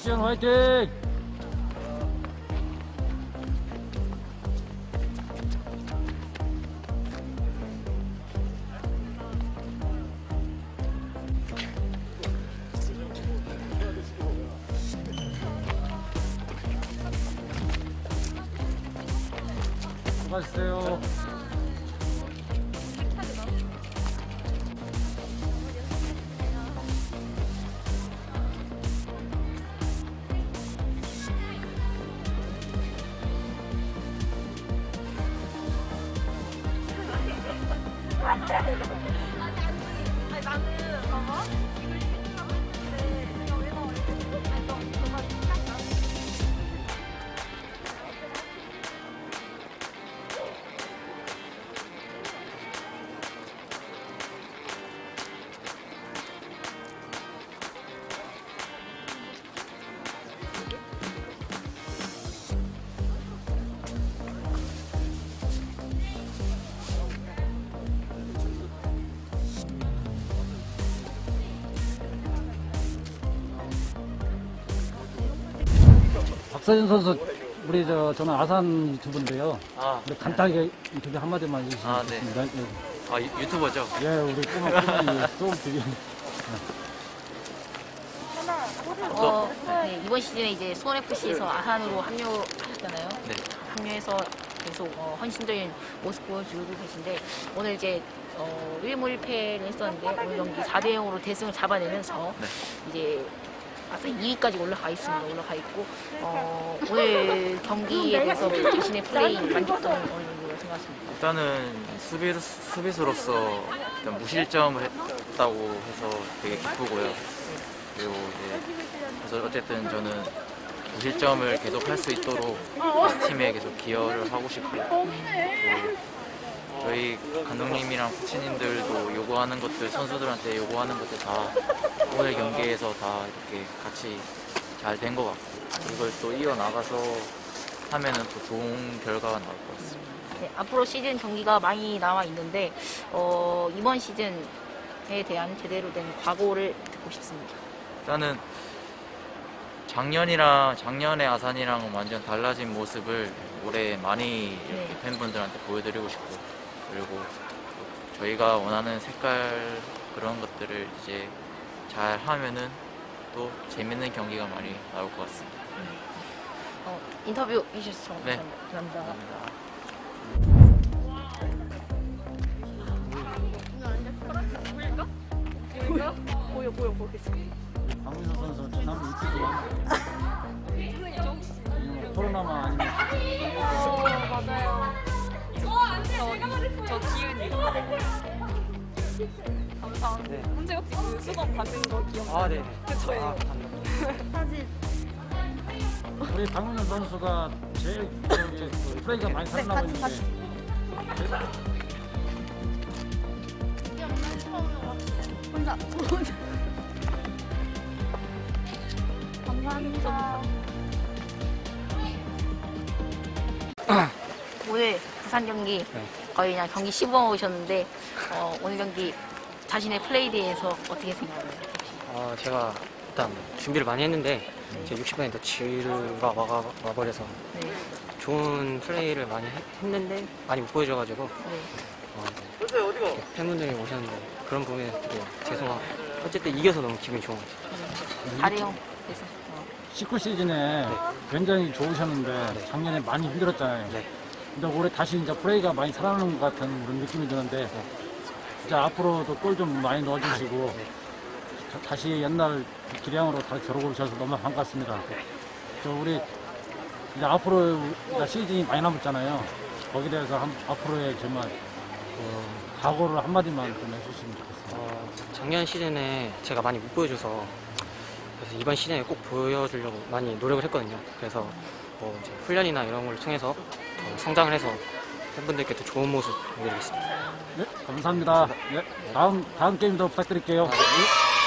유치원 화이팅! 수고하셨어요. 아니 나는 봐봐 이걸 박서진 선수, 우리 저 저는 아산 유튜브인데요. 아, 우리 간단하게 인터뷰 한마디만 해주시면 아, 네. 좋겠습니다. 예. 아 유- 유튜버죠? 예, 우리 꼬마 꼬마 소음 TV. 어, 네, 이번 시즌에 이제 수원 FC에서 아산으로 합류하셨잖아요. 네. 합류해서 계속 어, 헌신적인 모습 보여주고 계신데 오늘 이제 어, 1무 1패를 했었는데 오늘 경기 4대 0으로 대승을 잡아내면서 네. 이제 아서 2위까지 올라가 있습니다. 올라가 있고 어, 오늘 경기에 대해서 자신의 플레이 만족도는 어느 정도 생각하십니까? 일단은 수비 수비수로서 일단 무실점을 했다고 해서 되게 기쁘고요. 그리고 이제 그래서 어쨌든 저는 무실점을 계속 할 수 있도록 팀에 계속 기여를 하고 싶고 또 저희 감독님이랑 코치님들도 요구하는 것들 선수들한테 요구하는 것들 다 오늘 경기에서 다 이렇게 같이 잘 된 것 같고 이걸 또 이어 나가서 하면은 또 좋은 결과가 나올 것 같습니다. 네, 앞으로 시즌 경기가 많이 남아 있는데 어, 이번 시즌에 대한 제대로 된 각오를 듣고 싶습니다. 일단은 작년이랑 작년의 아산이랑 완전 달라진 모습을 올해 많이 이렇게 네. 팬분들한테 보여드리고 싶고 그리고 저희가 원하는 색깔 그런 것들을 이제 잘 하면은 또 재밌는 경기가 많이 나올 것 같습니다. 어, 인터뷰 해주셔서 네. 감사합니다. 감사합니다. 보여 보여 보여 강민호 선수 지난 유튜브 코로나만 아니면 어 맞아요 저, 저 기훈이 감사합니다 현재 혹시 그 수건 받은 거 기억나요? 아, 네. 그 저예요 아, 감사합니다. 우리 강민호 선수가 제일 저기 그 플레이가 많이 살아나고 있는데 혼자 혼자 감사합니다 오늘 부산 경기 네. 거의 그냥 경기 시범 오셨는데 어, 오늘 경기 자신의 플레이에 대해서 어떻게 생각하나요? 어, 제가 일단 준비를 많이 했는데 제 60분에 더 지루가 와가, 와버려서 네. 좋은 플레이를 많이 했, 했는데 많이 못 보여줘가지고 네. 어, 이렇게 팬분들이 오셨는데 그런 부분에 되게 죄송하고 어쨌든 이겨서 너무 기분이 좋은 것 같아요. 4대0 그래서 어, 19 시즌에 굉장히 좋으셨는데 작년에 많이 힘들었잖아요. 네. 근데 올해 다시 이제 플레이가 많이 살아나는 것 같은 그런 느낌이 드는데 진짜 앞으로도 골 좀 많이 넣어주시고 자- 다시 옛날 기량으로 다시 돌아오고 오셔서 너무 반갑습니다. 저 우리 이제 앞으로 이제 시즌이 많이 남았잖아요. 거기에 대해서 한- 앞으로의 정말 그 각오를 한마디만 좀 해주시면 좋겠습니다. 어, 작년 시즌에 제가 많이 못 보여줘서 그래서 이번 시즌에 꼭 보여주려고 많이 노력을 했거든요. 그래서 뭐 이제 훈련이나 이런 걸 통해서 더 성장을 해서 팬분들께 더 좋은 모습 보여드리겠습니다. 네, 감사합니다. 네, 다음 다음 게임도 부탁드릴게요. 아, 네.